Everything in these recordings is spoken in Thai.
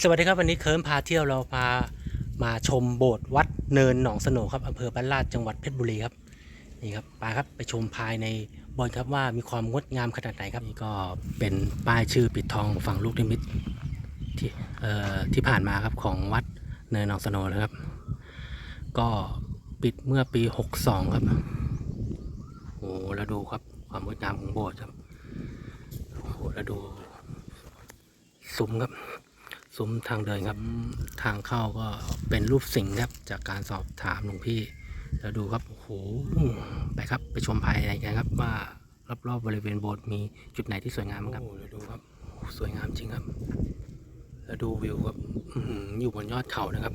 สวัสดีครับวันนี้เคิร์มพาเที่ยวเราพามาชมโบสถ์วัดเนินหนองสโหนครับอำเภอบ้านลาดจังหวัดเพชรบุรีครับนี่ครับไปครับไปชมภายในโบสถ์ครับว่ามีความงดงามขนาดไหนครับนี่ก็เป็นป้ายชื่อปิดทองฝั่งลูกนิมิตที่เอ่อที่ผ่านมาครับของวัดเนินหนองสโหนนะครับ ก็ปิดเมื่อปี 62 ครับโอ้แล้วดูครับความงดงามของโบสถ์ครับโอ้แล้วดูซุ้มครับ ซุ้มทางเดินครับ ทางเข้าก็เป็นรูปสิงห์ครับ จากการสอบถามหลวงพี่ แล้วดูครับโอ้โหไปครับไปชมภายในกันครับ ว่ารอบๆบริเวณโบสถ์มีจุดไหนที่สวยงามบ้างครับแล้วดูครับโอ้โหสวยงามจริงครับ แล้วดูวิวครับอื้อหืออยู่บนยอดเขานะครับ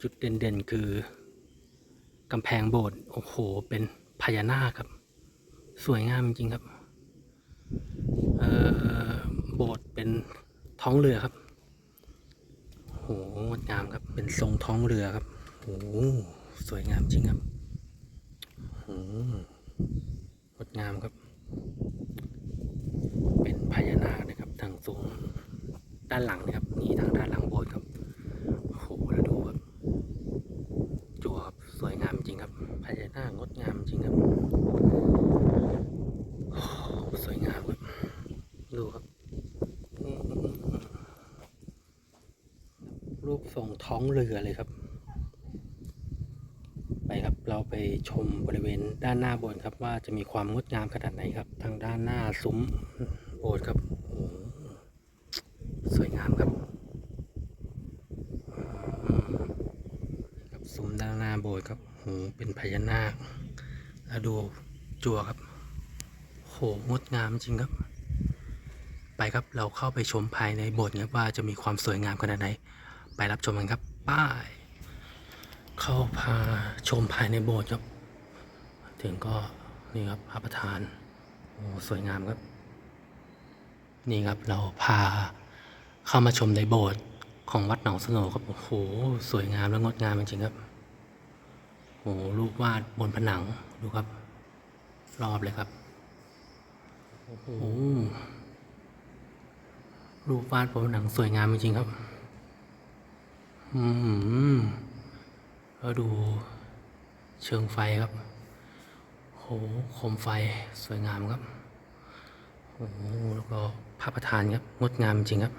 จุดเด่นๆคือกำแพงโบสถ์โอ้โห เป็นพญานาคครับ สวยงามจริงๆครับ เอ่อ โบสถ์เป็นท้องเรือครับโหงดงามครับ เป็นทรงท้องเรือครับโหสวยงามจริงครับโหงดงามครับ เป็นพญานาคนะครับทางทรงด้านหลังนะครับนี่ทางด้านหลังโบสถ์ครับโอ้โหแล้วดูครับจัวครับสวยงามจริงครับพญานาคงดงามจริงครับโอ้โหสวยงามครับ ดูครับอืม รูปทรงท้องเรือเลยครับ ไปครับเราไปชมบริเวณด้านหน้าโบสถ์ครับ ว่าจะมีความงดงามขนาดไหนครับ ทางด้านหน้าซุ้มโบสถ์ครับสวยงามครับครับซุ้มด้านหน้าโบสถ์ครับโหเป็นพญานาคแล้วดูจั่วครับโหงดงามจริงครับ ไปครับเราเข้าไปชมภายในโบสถ์ครับว่าจะมีความสวยงามขนาดไหน ไปรับชมกันครับ ป้าย เข้าพาชมภายในโบสถ์ครับ ถึงก็นี่ครับพระประธานโอ้สวยงามครับ นี่ครับเราพาเข้ามาชมในโบสถ์ของวัดหนองสโหนครับโอ้โหสวยงามและงดงามจริงๆครับโอ้โหรูปวาดบนผนังดูครับ รอบเลยครับโอ้โหรูปวาดบนผนังสวยงามจริงๆครับ อืมแล้วดูเชิงไฟครับโหโคมไฟสวยงามครับโอ้โหแล้วก็พระประธานครับ งดงามจริงครับ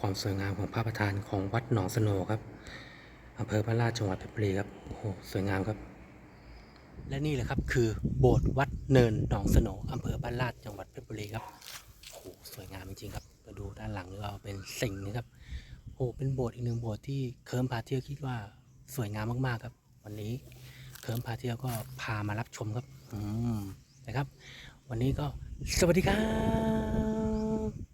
ความสวยงามของพระประธานของวัดหนองสโนครับอำเภอพระราชจังหวัดเพชรบุรีครับ โอ้โห สวยงามครับ และนี่แหละครับคือโบสถ์วัดเนินหนองสโนอำเภอบ้านลาดจังหวัดเพชรบุรีครับ ด้านหลังเราเป็นสิ่งนะครับโอ้โหเป็นโบสถ์อีกหนึ่งโบสถ์ที่เคิร์มพาเที่ยวคิดว่าสวยงามมากๆครับ วันนี้เคิร์มพาเที่ยวก็พามารับชมครับ อืมนะครับ วันนี้ก็สวัสดีครับ